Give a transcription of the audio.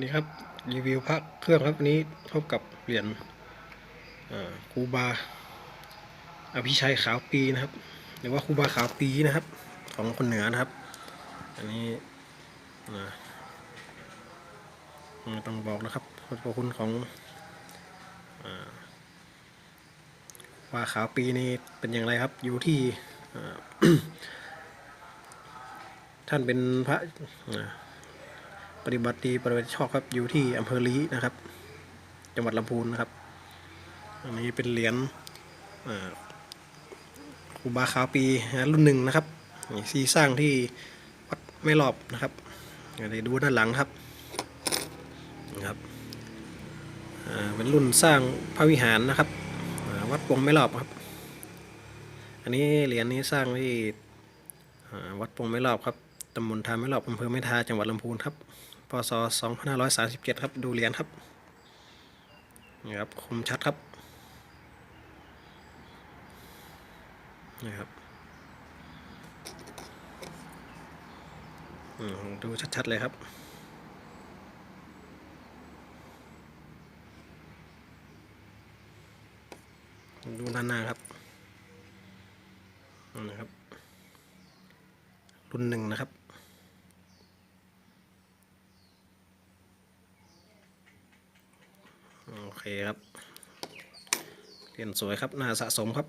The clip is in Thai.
นี่ครับรีวิวพระเครื่องครับวันนี้พบกับเหรียญคูบาอภิชัยขาวปีนะครับ หรือว่าคูบาขาวปีนะครับ ของคนเหนือนะครับ อันนี้นะต้องบอกนะครับพระคุณของอ่าครูบาขาวปีนี่เป็นอย่างไรครับ อยู่ที่ท่านเป็นพระ ปฏิบัติดีปฏิบัติชอบครับอยู่ที่อำเภอลีนะครับ จังหวัดลำพูนนะครับ อันนี้เป็นเหรียญอ่าครูบาขาวปีรุ่นหนึ่งนะครับนี่ซีสร้างที่วัดไม่รอบนะครับเดี๋ยวดูด้านหลังครับนะครับเป็นรุ่นสร้างพระวิหารนะครับวัดปงไม่รอบครับ อันนี้เหรียญนี้สร้างที่วัดปงไม่รอบครับ ตำบลทาไม่รอบอำเภอไม่ทาจังหวัดลำพูนครับพศ2537 ครับดูเหรียญครับนี่ครับคมชัดครับนี่ครับอืมดูชัดๆเลยครับดูด้านหน้าครับนี่นะครับ รุ่นหนึ่งนะครับ โอเคครับเหรียนสวยครับน่าสะสมครับ